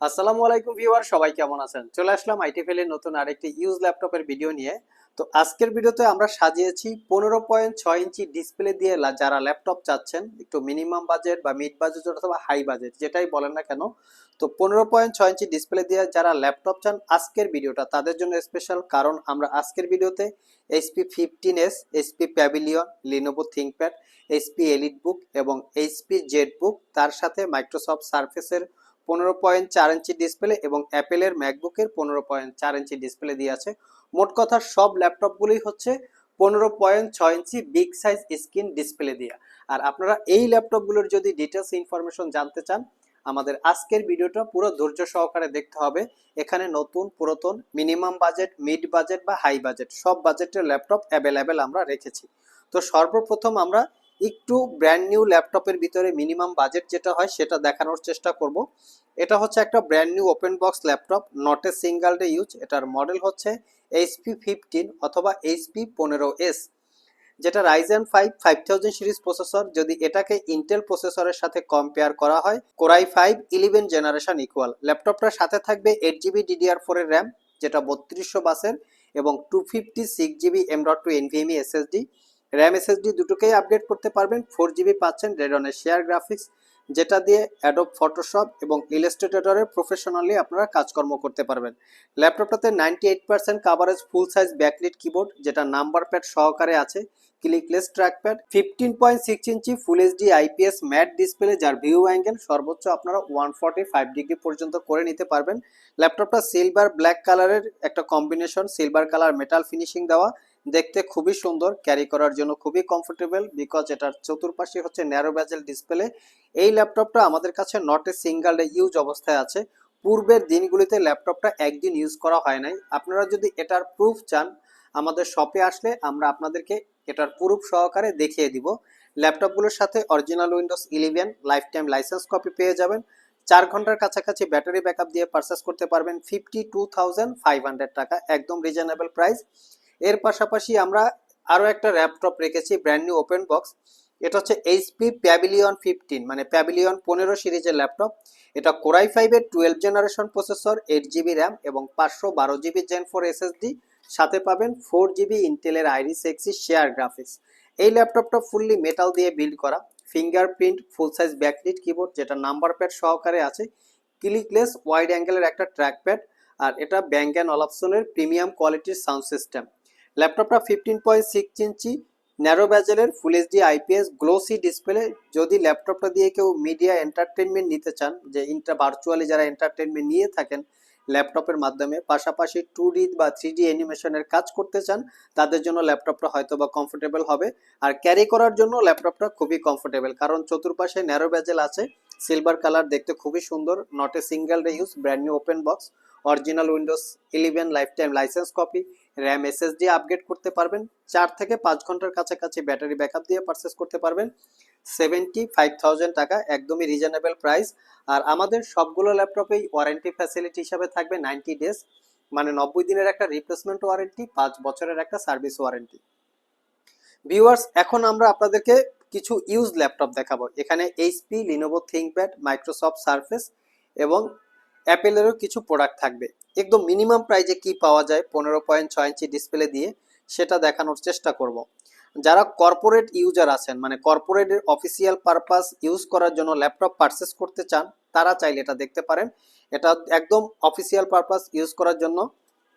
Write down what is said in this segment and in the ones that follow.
আসসালামু আলাইকুম ভিউয়ার, সবাই কেমন আছেন? চলে আসলাম আইটিফেল এর নতুন আরেকটি ইউজ ল্যাপটপের ভিডিও নিয়ে। তো আজকের ভিডিওতে আমরা সাজিয়েছি পনেরো পয়েন্ট ছয় ইঞ্চি ডিসপ্লে দিয়ে যারা ল্যাপটপ চাচ্ছেন, একটু মিনিমাম বাজেট বা মিড বাজেট অথবা হাই বাজেট, যেটাই বলেন না কেন, তো পনেরো পয়েন্ট ছয় ইঞ্চি ডিসপ্লে দিয়ে যারা ল্যাপটপ চান, আজকের ভিডিওটা তাদের জন্য স্পেশাল কারণ আমরা আজকের ভিডিওতে HP fifteen S HP Pavilion Lenovo ThinkPad HP Elite Book এবং এইচপি জেড বুক তার সাথে মাইক্রোসফট সার্ফেসের পনেরো পয়েন্ট চার ইঞ্চি ডিসপ্লে এবং অ্যাপেলের ম্যাকবুকের পনেরো পয়েন্ট চার ইঞ্চি ডিসপ্লে দিয়ে আছে। মোট কথা সব ল্যাপটপগুলোই হচ্ছে পনেরো পয়েন্ট ছয় ইঞ্চি বিগ সাইজ স্ক্রিন ডিসপ্লে দিয়ে। আর আপনারা এই ল্যাপটপগুলোর যদি ডিটেলস ইনফরমেশন জানতে চান, আমাদের আজকের ভিডিওটা পুরো ধৈর্য সহকারে দেখতে হবে। এখানে নতুন, পুরাতন মিনিমাম বাজেট মিড বাজেট বা হাই বাজেট সব বাজেটের ল্যাপটপ অ্যাভেলেবেল আমরা রেখেছি। তো সর্বপ্রথম আমরা একটু ব্র্যান্ড নিউ ল্যাপটপের ভিতরে মিনিমাম বাজেট যেটা হয় সেটা দেখানোর চেষ্টা করব। এটা হচ্ছে একটা brand new open box laptop not a single day use এটার মডেল হচ্ছে এইচপি ফিফটিন অথবা এইচপি পনেরো এস যেটা Ryzen five five thousand series processor যদি এটাকে ইন্টেল প্রসেসরের সাথে কম্পেয়ার করা হয় core i five eleven generation equal ল্যাপটপটার সাথে থাকবে এইট জিবি ডিডিআর ফোর এর র্যাম যেটা বত্রিশশো বাসের, এবং two fifty six GB M dot two NVMe SSD RAM SSD দুটোকেই আপডেট করতে পারবেন ফোর জিবি পাচ্ছেন রেডনের শেয়ার গ্রাফিক্স যেটা দিয়ে অ্যাডোব ফটোশপ এবং ইলাস্ট্রেটরের প্রফেশনালি আপনারা কাজকর্ম করতে পারবেন। ল্যাপটপটাতে ninety eight percent coverage full size backlit keyboard যেটা নাম্বার প্যাড সহকারে আছে clickless trackpad fifteen point six inch full HD IPS matte display যার ভিউ অ্যাঙ্গেল সর্বোচ্চ আপনারা ওয়ান ফর্টি ফাইভ ডিগ্রি পর্যন্ত করে নিতে পারবেন। ল্যাপটপটা সিলভার ব্ল্যাক কালারের একটা combination silver colour metal finishing দেওয়া দেখতে খুবই সুন্দর ক্যারি করার জন্য খুবই কমফোর্টেবল বিকজ এটার চতুর্পাশে হচ্ছে ন্যারো ব্যাজেল ডিসপ্লে এই ল্যাপটপটা আমাদের কাছে নট এ সিঙ্গেল ইউজ অবস্থায় আছে। পূর্বের দিনগুলিতে ল্যাপটপটা একদিন ইউজ করা হয় নাই। আপনারা যদি এটার প্রুফ চান, আমাদের শপে আসলে আমরা আপনাদেরকে এটার প্রুফ সহকারে দেখিয়ে দিব। ল্যাপটপগুলোর সাথে original Windows eleven lifetime licence copy পেয়ে যাবেন। চার ঘণ্টার কাছাকাছি ব্যাটারি ব্যাকআপ দিয়ে পারচেস করতে পারবেন fifty two thousand five hundred টাকা, একদম রিজনেবল প্রাইস এর পাশাপাশি আমরা আরও একটা ল্যাপটপ রেখেছি ব্র্যান্ড নিউ ওপেন বক্স এটা হচ্ছে এইচপি প্যাভিলিয়ন ফিফটিন মানে প্যাভিলিয়ন পনেরো সিরিজের ল্যাপটপ। এটা কোরাই ফাইভের twelve generation processor eight GB RAM এবং পাঁচশো বারো জিবি জেন ফোর এসএসডি সাথে পাবেন ফোর জিবি ইন্টেলের আইরিস এক্সি শেয়ার গ্রাফিক্স এই ল্যাপটপটা ফুললি মেটাল দিয়ে বিল্ড করা। Fingerprint full size backlit keyboard যেটা নাম্বার প্যাড সহকারে আছে। ক্লিকলেস ওয়াইড অ্যাঙ্গেলের একটা ট্র্যাক প্যাড আর এটা ব্যাঙ্ক অ্যান্ড অলাপসনের প্রিমিয়াম কোয়ালিটির সাউন্ড সিস্টেম ল্যাপটপটা fifteen point six inch narrow ব্যাজেলের full HD IPS glossy display যদি ল্যাপটপটা দিয়ে কেউ মিডিয়া এন্টারটেনমেন্ট নিতে চান, যে ইন্টার ভার্চুয়ালি যারা এন্টারটেনমেন্ট নিয়ে থাকেন ল্যাপটপের মাধ্যমে, পাশাপাশি টু ডি বা থ্রি ডি অ্যানিমেশনের কাজ করতে চান, তাদের জন্য ল্যাপটপটা হয়তো বা কমফোর্টেবল হবে। আর ক্যারি করার জন্য ল্যাপটপটা খুবই কমফোর্টেবল কারণ চতুর্পাশে ন্যারো ব্যাজেল আছে সিলভার কালার দেখতে খুবই সুন্দর not a single day use brand new open box original Windows eleven lifetime licence copy RAM SSD upgrade করতে পারবেন। চার থেকে পাঁচ ঘণ্টার কাছাকাছি ব্যাটারি ব্যাকআপ দিয়ে পারচেস করতে পারবেন। সেভেন্টি ফাইভ থাউজেন্ড টাকা, একদমই রিজনেবল প্রাইস আর আমাদের সবগুলো ল্যাপটপেই ওয়ারেন্টি ফ্যাসিলিটি হিসাবে থাকবে নাইনটি ডেজ মানে নব্বই দিনের একটা রিপ্লেসমেন্ট ওয়ারেন্টি পাঁচ বছরের একটা সার্ভিস ওয়ারেন্টি ভিউয়ার্স এখন আমরা আপনাদেরকে কিছু ইউজ ল্যাপটপ দেখাবো। এখানে HP Lenovo ThinkPad Microsoft Surface এবং অ্যাপেলেরও কিছু প্রোডাক্ট থাকবে। একদম মিনিমাম প্রাইজে কি পাওয়া যায় পনেরো পয়েন্ট ছয় ইঞ্চি ডিসপ্লে দিয়ে, সেটা দেখানোর চেষ্টা করব। যারা কর্পোরেট ইউজার আছেন মানে কর্পোরেটের অফিসিয়াল পারপাস ইউজ করার জন্য ল্যাপটপ পারচেস করতে চান, তারা চাইলে এটা দেখতে পারেন। এটা একদম অফিসিয়াল পারপাস ইউজ করার জন্য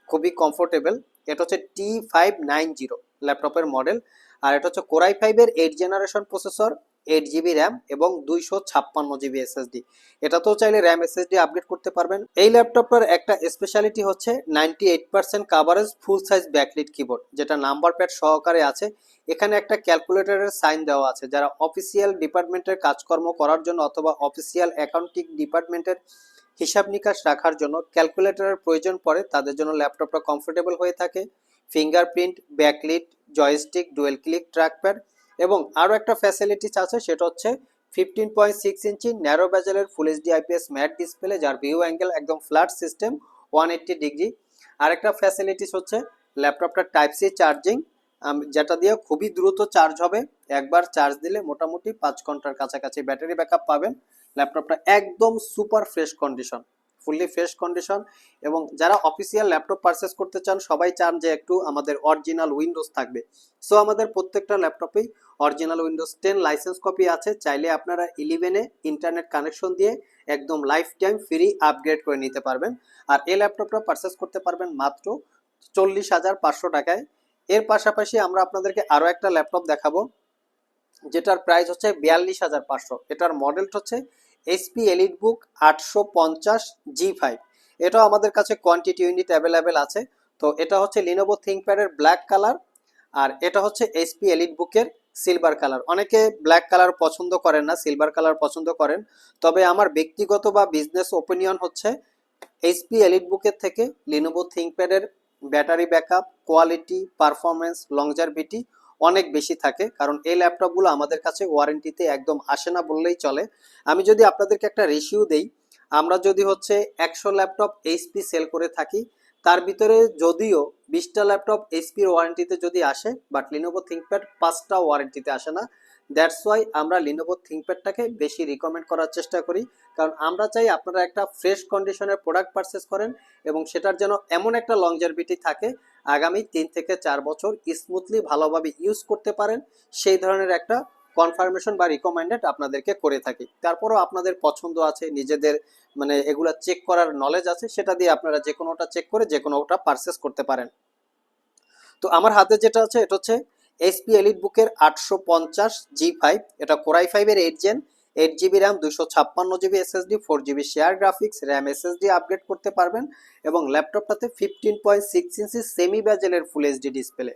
খুবই কমফোর্টেবল। এটা হচ্ছে টি ফাইভ নাইন জিরো ল্যাপটপের মডেল। আর এটা হচ্ছে কোরাই ফাইভের eight generation processor. Eight GB RAM এবং দুইশো ছাপ্পান্ন জিবি এসএসডি এটাতেও চাইলে র্যাম এসএসডি আপডেট করতে পারবেন। এই ল্যাপটপটার একটা স্পেশালিটি হচ্ছে ninety eight percent coverage full size backlit keyboard যেটা নাম্বার প্যাড সহকারে আছে। এখানে একটা ক্যালকুলেটরের সাইন দেওয়া আছে। যারা অফিসিয়াল ডিপার্টমেন্টের কাজকর্ম করার জন্য অথবা অফিসিয়াল অ্যাকাউন্টিং ডিপার্টমেন্টের হিসাব নিকাশ রাখার জন্য ক্যালকুলেটরের প্রয়োজন পড়ে, তাদের জন্য ল্যাপটপটা কমফোর্টেবল হয়ে থাকে। Fingerprint backlit joystick dual click trackpad এবং আরও একটা ফ্যাসিলিটিস আছে, সেটা হচ্ছে fifteen point six inch narrow ব্যাজেলের full HD IPS matte display যার ভিউ অ্যাঙ্গেল একদম flat system one eighty degree আরেকটা ফ্যাসিলিটিস হচ্ছে ল্যাপটপটা টাইপ সি চার্জিং যেটা দিয়ে খুবই দ্রুত চার্জ হবে। একবার চার্জ দিলে মোটামুটি পাঁচ ঘণ্টার কাছাকাছি ব্যাটারি ব্যাকআপ পাবেন। ল্যাপটপটা একদম super fresh condition fully fresh condition এবং যারা অফিসিয়াল ল্যাপটপ পারচেস করতে চান, সবাই চান যে একটু আমাদের অরিজিনাল উইন্ডোজ থাকবে। সো আমাদের প্রত্যেকটা ল্যাপটপেই original Windows ten licence copy আছে। চাইলে আপনারা ইলেভেনে ইন্টারনেট কানেকশন দিয়ে একদম লাইফ টাইম ফ্রি আপগ্রেড করে নিতে পারবেন। আর এই ল্যাপটপটা পারচেস করতে পারবেন মাত্র চল্লিশ হাজার পাঁচশো টাকায়। এর পাশাপাশি আমরা আপনাদেরকে আরও একটা ল্যাপটপ দেখাবো, যেটার প্রাইস হচ্ছে বিয়াল্লিশ হাজার পাঁচশো। এটার মডেলটা হচ্ছে এইচপি এলিট বুক আটশো পঞ্চাশ জি ফাইভ এটাও আমাদের কাছে কোয়ান্টিটি ইউনিট অ্যাভেলেবেল আছে। তো এটা হচ্ছে লিনোভো থিঙ্কপ্যাডের ব্ল্যাক কালার আর এটা হচ্ছে এইচপি এলিট বুকের সিলভার কালার অনেকে ব্ল্যাক কালার পছন্দ করেন না সিলভার কালার পছন্দ করেন। তবে আমার ব্যক্তিগত বা বিজনেস ওপিনিয়ন হচ্ছে এইচপি এলিট বুকের থেকে Lenovo থিঙ্কপ্যাডের battery backup quality performance longevity অনেক বেশি থাকে, কারণ এই ল্যাপটপগুলো আমাদের কাছে ওয়ারেন্টিতে একদম আসে না বললেই চলে। আমি যদি আপনাদেরকে একটা রেশিও দেই, আমরা যদি হচ্ছে একশো ল্যাপটপ এইচপি সেল করে থাকি, তার ভিতরে যদিও বিশটা ল্যাপটপ এইচপির ওয়ারেন্টিতে যদি আসে বাট লিনোভো থিঙ্কপ্যাড পাঁচটা ওয়ারেন্টিতে আসে না দ্যাটস ওয়াই আমরা লিনোভো থিঙ্কপ্যাডটাকে বেশি রিকমেন্ড করার চেষ্টা করি। কারণ আমরা চাই আপনারা একটা ফ্রেশ কন্ডিশনের প্রোডাক্ট পারচেস করেন এবং সেটার যেন এমন একটা লংজারভিটি থাকে, আগামী তিন থেকে চার বছর স্মুথলি ভালোভাবে ইউজ করতে পারেন। সেই ধরনের একটা কনফার্মেশন বা রিকমেন্ডেড আপনাদেরকে করে থাকি। তারপরও আপনাদের পছন্দ আছে, নিজেদের মানে এগুলা চেক করার নলেজ আছে, সেটা দিয়ে আপনারা যে কোনোটা চেক করে যে কোনোটা পারচেস করতে পারেন। তো আমার হাতে যেটা আছে, এটা হচ্ছে এইচপি এলিট বুকের আটশো পঞ্চাশ জি ফাইভ এটা কোরাই ফাইভের eight gen eight GB RAM দুশো ছাপ্পান্ন GB SSD four GB share graphics RAM SSD upgrade করতে পারবেন এবং ল্যাপটপটাতে fifteen point six inch semi ব্যাজেলের full HD display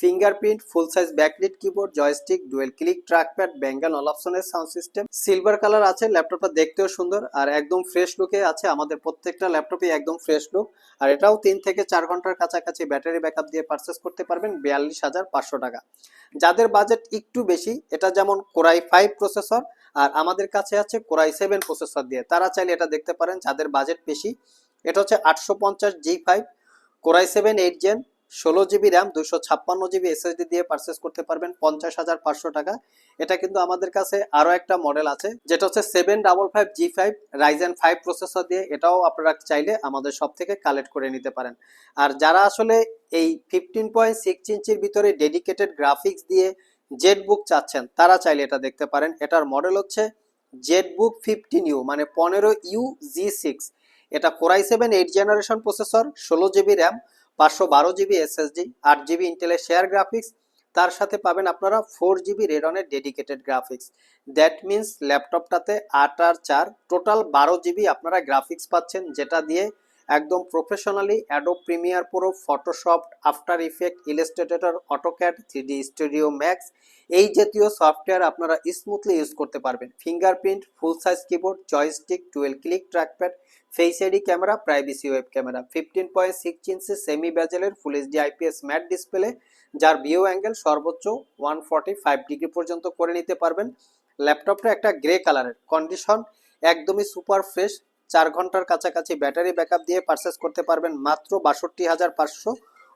fingerprint full size backlit keyboard, joystick, dual click trackpad Bang all অপশনের sound system. Silver colour আছে, ল্যাপটপটা দেখতেও সুন্দর আর একদম fresh লুকে আছে। আমাদের প্রত্যেকটা ল্যাপটপই একদম ফ্রেশ লুক। আর এটাও তিন থেকে চার ঘণ্টার কাছাকাছি ব্যাটারি ব্যাকআপ দিয়ে পারচেস করতে পারবেন বিয়াল্লিশ হাজার পাঁচশো টাকা। যাদের বাজেট একটু বেশি, এটা যেমন কোরাই ফাইভ প্রসেসর আর আমাদের কাছে আছে কোরাই সেভেন প্রসেসর দিয়ে। তারা চাইলে এটা দেখতে পারেন, যাদের বাজেট বেশি, এটা হচ্ছে আটশো পঞ্চাশ G five, core i seven eight gen ষোলো জিবি র্যাম দুশো ছাপ্পান্ন জিবি এসএসডি দিয়ে পারচেস করতে পারবেন পঞ্চাশ হাজার পাঁচশো টাকা। এটা কিন্তু আমাদের কাছে আরও একটা মডেল আছে, যেটা হচ্ছে seven double five G five Ryzen five processor দিয়ে। এটাও আপনারা চাইলে আমাদের সব থেকে কালেক্ট করে নিতে পারেন। আর যারা আসলে এই ফিফটিন পয়েন্ট সিক্স ইঞ্চির ভিতরে ডেডিকেটেড গ্রাফিক্স দিয়ে জেড বুক চাচ্ছেন, তারা চাইলে এটা দেখতে পারেন। এটার মডেল হচ্ছে জেড বুক ফিফটিন ইউ মানে পনেরো ইউ জি সিক্স এটা core i seven eight generation processor ষোলো জিবি র্যাম পাঁচশো বারো জিবি এসএসডি আট জিবি ইন্টেলের শেয়ার গ্রাফিক্স তার সাথে পাবেন আপনারা ফোর জিবি রেডনের ডেডিকেটেড গ্রাফিক্স দ্যাট মিনস ল্যাপটপটাতে আট আর চার টোটাল বারো জিবি আপনারা গ্রাফিক্স পাচ্ছেন, যেটা দিয়ে একদম professionally Adobe Premiere Pro Photoshop After Effect Illustrator AutoCAD three studio Max এই জাতীয় সফটওয়্যার আপনারা স্মুথলি ইউজ করতে পারবেন। Fingerprint full size keyboard joystick twelve click trackpad face ID camera privacy web camera fifteen point six inch semi ব্যাজেলের full HD IPS matte display যার view angle সর্বোচ্চ one forty five degree পর্যন্ত করে নিতে পারবেন। ল্যাপটপটা একটা গ্রে কালারের condition একদমই সুপার ফ্রেশ চার ঘণ্টার কাছাকাছি ব্যাটারি ব্যাকআপ দিয়ে পারচেস করতে পারবেন মাত্র বাষট্টি হাজার পাঁচশো।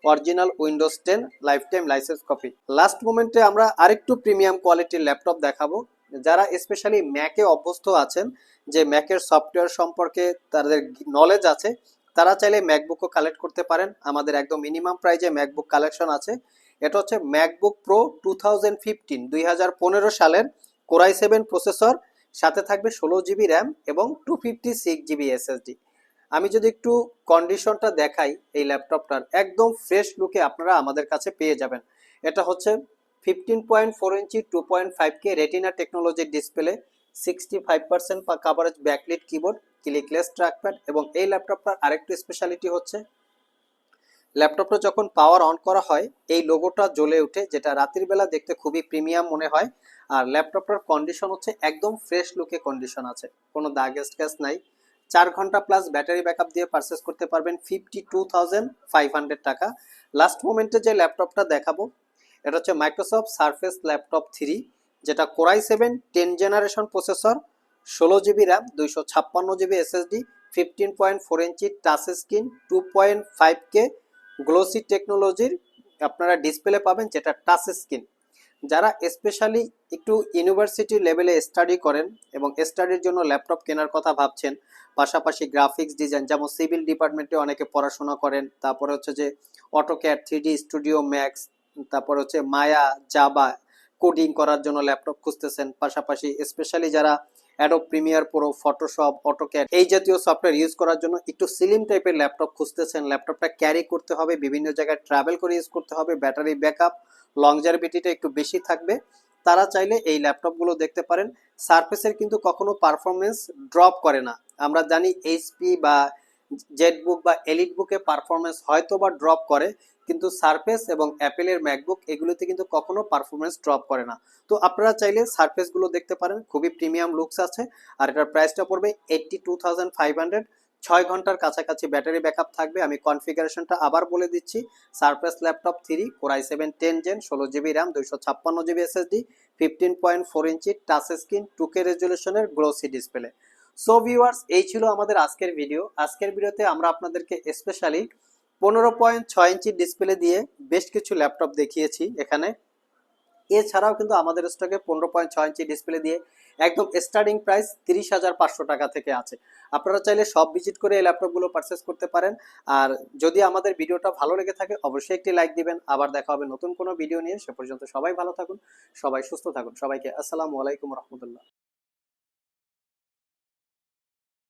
Original Windows ten lifetime licence copy last মোমেন্টে আমরা আরেকটু প্রিমিয়াম কোয়ালিটির ল্যাপটপ দেখাবো। যারা স্পেশালি ম্যাকে অভ্যস্ত আছেন, যে ম্যাকের সফটওয়্যার সম্পর্কে তাদের নলেজ আছে, তারা চাইলে ম্যাকবুকও কালেক্ট করতে পারেন। আমাদের একদম মিনিমাম প্রাইজে ম্যাকবুক কালেকশন আছে। এটা হচ্ছে MacBook Pro two thousand fifteen দুই হাজার পনেরো সালের কোরাই সেভেন প্রসেসর সাথে থাকবে ষোলো জিবি র্যাম এবং two fifty six GB SSD আমি যদি একটু কন্ডিশনটা দেখাই এই ল্যাপটপটার একদম ফ্রেশ লুকে আপনারা আমাদের কাছে পেয়ে যাবেন। এটা হচ্ছে fifteen point four inch two point five K Retina টেকনোলজির display sixty five percent coverage backlit keyboard clickless trackpad এবং এই ল্যাপটপটার আরেকটু স্পেশালিটি হচ্ছে ল্যাপটপটা যখন পাওয়ার অন করা হয়, এই লোগোটা জ্বলে ওঠে, যেটা রাতের বেলা দেখতে খুবই প্রিমিয়াম মনে হয়। আর ল্যাপটপটার কন্ডিশন হচ্ছে একদম ফ্রেশ লুকে কন্ডিশন আছে, কোনো দাগ স্ক্যাচ নাই। চার ঘণ্টা প্লাস ব্যাটারি ব্যাকআপ দিয়ে পারচেস করতে পারবেন fifty two thousand five hundred টাকা লাস্ট মোমেন্টে যে ল্যাপটপটা দেখাবো এটা হচ্ছে মাইক্রোসফট সারফেস ল্যাপটপ থ্রি যেটা core i seven ten generation processor ষোলো জিবি র্যাম দুইশো ছাপ্পান্ন GB SSD fifteen point four inch touch screen two point five K glossy টেকনোলজির আপনারা ডিসপ্লে পাবেন যেটা টাচ স্ক্রিন যারা স্পেশালি একটু ইউনিভার্সিটি লেভেলে স্টাডি করেন এবং স্টাডির জন্য ল্যাপটপ কেনার কথা ভাবছেন, পাশাপাশি গ্রাফিক্স ডিজাইন যেমন সিভিল ডিপার্টমেন্টে অনেকে পড়াশোনা করেন, তারপরে হচ্ছে যে অটোক্যাড থ্রি স্টুডিও ম্যাক্স তারপর হচ্ছে মায়া, জাবা কোডিং করার জন্য ল্যাপটপ খুঁজতেছেন। পাশাপাশি স্পেশালি যারা Adobe Premiere Pro Photoshop AutoCAD এই জাতীয় সফটওয়্যার ইউজ করার জন্য একটু সিলিম টাইপের ল্যাপটপ খুঁজতেছেন। ল্যাপটপটা ক্যারি করতে হবে, বিভিন্ন জায়গায় ট্রাভেল করে ইউজ করতে হবে ব্যাটারি ব্যাকআপ লংজারভিটিটা একটু বেশি থাকবে। তারা চাইলে এই ল্যাপটপগুলো দেখতে পারেন। সারফেসের কিন্তু কখনো পারফরমেন্স ড্রপ করে না। আমরা জানি এইচপি বা জেটবুক বা এলিট বুকে পারফরমেন্স হয়তো বা ড্রপ করে কিন্তু সারফেস এবং অ্যাপেলের ম্যাকবুক এগুলোতে কিন্তু কখনো পারফরমেন্স ড্রপ করে না। তো আপনারা চাইলে সারফেসগুলো দেখতে পারেন, খুবই প্রিমিয়াম লুকস আছে আর এটার প্রাইসটা পড়বে eighty two thousand five hundred ছয় ঘণ্টার কাছাকাছি ব্যাটারি ব্যাকআপ থাকবে, আমি কনফিগারেশনটা আবার বলে দিচ্ছি। Surface laptop three core I seven ten gen ষোলো জিবি র্যাম দুইশো ছাপ্পান্ন GB SSD fifteen point four inch touch screen two K রেজলিউশনের glossy display so viewers এই ছিল আমাদের আজকের ভিডিও আজকের ভিডিওতে আমরা আপনাদেরকে স্পেশালি পনেরো পয়েন্ট ছয় ইঞ্চি ডিসপ্লে দিয়ে বেশ কিছু ল্যাপটপ দেখিয়েছি এখানে। এছাড়াও কিন্তু আমাদের স্টকে পনেরো পয়েন্ট ছয় ইঞ্চি ডিসপ্লে দিয়ে একদম স্টার্টিং প্রাইস তিরিশ হাজার পাঁচশো টাকা থেকে আছে। আপনারা চাইলে সব ভিজিট করে এই ল্যাপটপগুলো পারচেস করতে পারেন। আর যদি আমাদের ভিডিওটা ভালো লেগে থাকে, অবশ্যই একটি লাইক দিবেন। আবার দেখা হবে নতুন কোনো ভিডিও নিয়ে। সে পর্যন্ত সবাই ভালো থাকুন, সবাই সুস্থ থাকুন। সবাইকে আসসালামু আলাইকুম রহমতুল্লাহ।